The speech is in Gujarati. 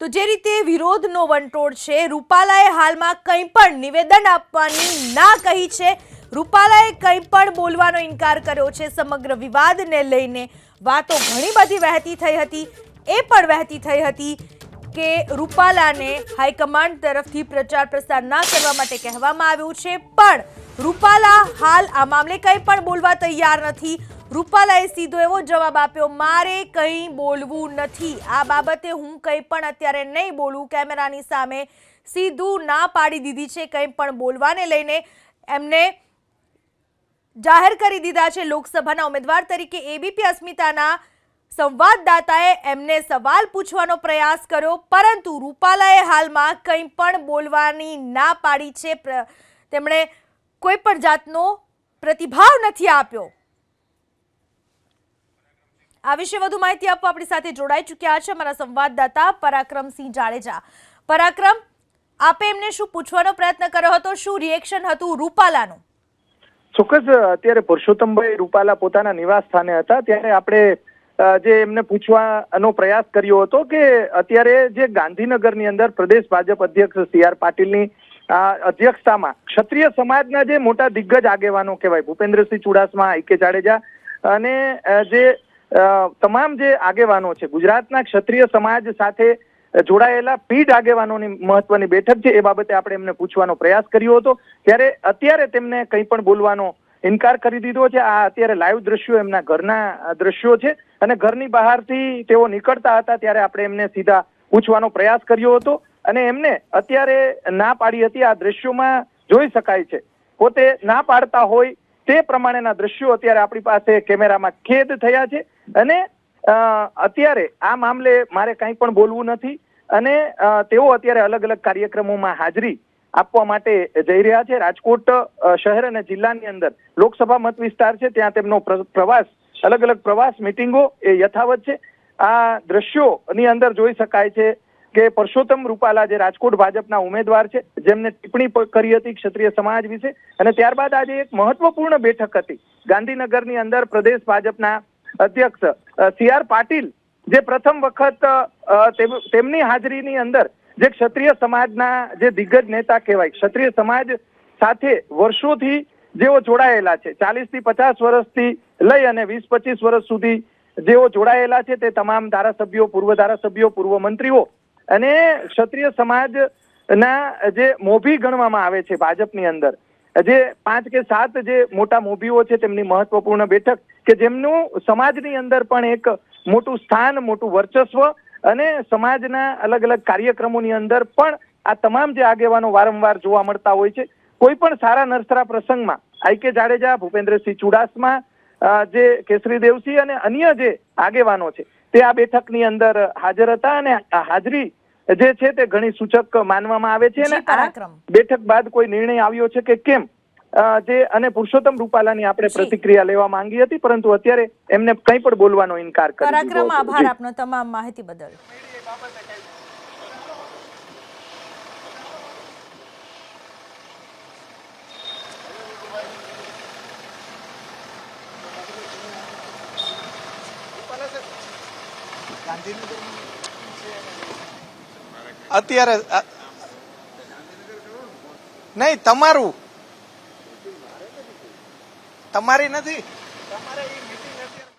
તો જે રીતે વિરોધનો વંટોળ છે, રૂપાલાએ હાલમાં કંઈ પણ નિવેદન આપવાની ના કહી છે. રૂપાલાએ કંઈ પણ બોલવાનો ઇનકાર કર્યો છે સમગ્ર વિવાદને લઈને. વાતો ઘણી બધી વહેતી થઈ હતી. એ પણ વહેતી થઈ હતી કે રૂપાલાને હાઈકમાન્ડ તરફથી પ્રચાર પ્રસાર ના કરવા માટે કહેવામાં આવ્યું છે. પણ રૂપાલા હાલ આ મામલે કંઈ પણ બોલવા તૈયાર નથી. રૂપાલાએ સીધો એવો જવાબ આપ્યો, મારે કંઈ બોલવું નથી. આ બાબતે હું કંઈ પણ અત્યારે નહીં બોલું. કેમેરાની સામે સીધું ના પાડી દીધી છે કંઈ પણ બોલવાને લઈને. એમને જાહેર કરી દીધા છે લોકસભાના ઉમેદવાર તરીકે. એબીપી અસ્મિતાના સંવાદદાતાએ એમને સવાલ પૂછવાનો પ્રયાસ કર્યો, પરંતુ રૂપાલાએ હાલમાં કંઈ પણ બોલવાની ના પાડી છે. તેમણે કોઈ પણ જાતનો પ્રતિભાવ નથી આપ્યો. આ વિશે વધુ માહિતી આપવા આપણી સાથે જોડાઈ ચૂક્યા છે અમારા સંવાદદાતા પરાક્રમસિંહ જાડેજા. પરાક્રમ, આપે એમને શું પૂછવાનો પ્રયત્ન કર્યો હતો? શું રિએક્શન હતું રૂપાલાનું? ચોક્કસ, અત્યારે પુરુષોત્તમભાઈ રૂપાલા પોતાના નિવાસ સ્થાને હતા. ત્યારે આપણે જે એમને પૂછવાનો પ્રયાસ કર્યો હતો કે અત્યારે જે ગાંધીનગરની અંદર પ્રદેશ ભાજપ અધ્યક્ષ સી આર પાટીલની અધ્યક્ષતામાં ક્ષત્રિય સમાજના જે મોટા દિગ્ગજ આગેવાનો કહેવાય, ભૂપેન્દ્રસિંહ ચુડાસમા, આઈ કે જાડેજા અને જે તમામ જે આગેવાનો છે, ગુજરાતના ક્ષત્રિય સમાજ સાથે જોડાયેલા પીઢ આગેવાનોની મહત્વની બેઠક છે, એ બાબતે આપણે એમને પૂછવાનો પ્રયાસ કર્યો હતો. ત્યારે અત્યારે તેમને કંઈ પણ બોલવાનો ઇનકાર કરી દીધો છે. આ અત્યારે લાઈવ દ્રશ્યો એમના ઘરના દ્રશ્યો છે અને ઘરની બહારથી તેઓ નીકળતા હતા ત્યારે આપણે એમને સીધા પૂછવાનો પ્રયાસ કર્યો હતો અને એમને અત્યારે ના પાડી હતી. આ દ્રશ્યોમાં જોઈ શકાય છે. પોતે ના પાડતા હોય તે પ્રમાણેના દ્રશ્યો અત્યારે આપણી પાસે કેમેરામાં ખેદ થયા છે. અને અત્યારે આ મામલે મારે કંઈ પણ બોલવું નથી. અને તેઓ અત્યારે અલગ અલગ કાર્યક્રમોમાં હાજરી આપવા માટે જઈ રહ્યા છે. રાજકોટ શહેર અને જિલ્લાની અંદર લોકસભા મત વિસ્તાર છે. ત્યાં તેમનો પ્રવાસ, અલગ અલગ પ્રવાસ મિટિંગો એ યથાવત છે. આ દ્રશ્યોની અંદર જોઈ શકાય છે કે પરસોત્તમ રૂપાલા જે રાજકોટ ભાજપના ઉમેદવાર છે, જેમને ટિપ્પણી કરી હતી ક્ષત્રિય સમાજ વિશે, અને ત્યારબાદ આજે એક મહત્વપૂર્ણ બેઠક હતી. ગાંધીનગરની અંદર પ્રદેશ ભાજપના અધ્યક્ષ સી આર પાટીલ જે પ્રથમ વખત તેમની હાજરીની અંદર જે ક્ષત્રિય સમાજના જે દિગ્ગજ નેતા કહેવાય, ક્ષત્રિય સમાજ સાથે વર્ષોથી જેઓ જોડાયેલા છે ચાલીસથી પચાસ વર્ષથી લઈ અને વીસ પચીસ વર્ષ સુધી જેઓ જોડાયેલા છે, તે તમામ ધારાસભ્યો, પૂર્વ ધારાસભ્યો, પૂર્વ મંત્રીઓ અને ક્ષત્રિય સમાજના જે મોભી ગણવામાં આવે છે ભાજપની અંદર, જે પાંચ કે સાત જે મોટા મોભીઓ છે તેમની મહત્વપૂર્ણ બેઠક, કે જેમનું સમાજની અંદર પણ એક મોટું સ્થાન, મોટું વર્ચસ્વ અને સમાજના અલગ અલગ કાર્યક્રમોની અંદર પણ આ તમામ જે આગેવાનો વારંવાર જોવા મળતા હોય છે. કોઈ પણ સારા નરસરા પ્રસંગમાં, આઈ કે જાડેજા, ભૂપેન્દ્રસિંહ ચુડાસમા જે કેસરી દેવસિંહ અને અન્ય જે આગેવાનો છે, તે આ બેઠકની અંદર હાજર હતા અને હાજરી જે છે તે ઘણી સૂચક માનવામાં આવે છે અને આ બેઠક બાદ કોઈ નિર્ણય આવ્યો છે કે કેમ? જે અને પુરુષોત્તમ રૂપાલાની આપણે પ્રતિક્રિયા લેવા માંગી હતી પરંતુ અત્યારે એમને કંઈ પણ બોલવાનો ઇનકાર કર્યો પરાક્રમ આભાર. આપનો તમામ માહિતી બદલ. અત્યારે નહીં તમારું. તમારી નથી. તમારે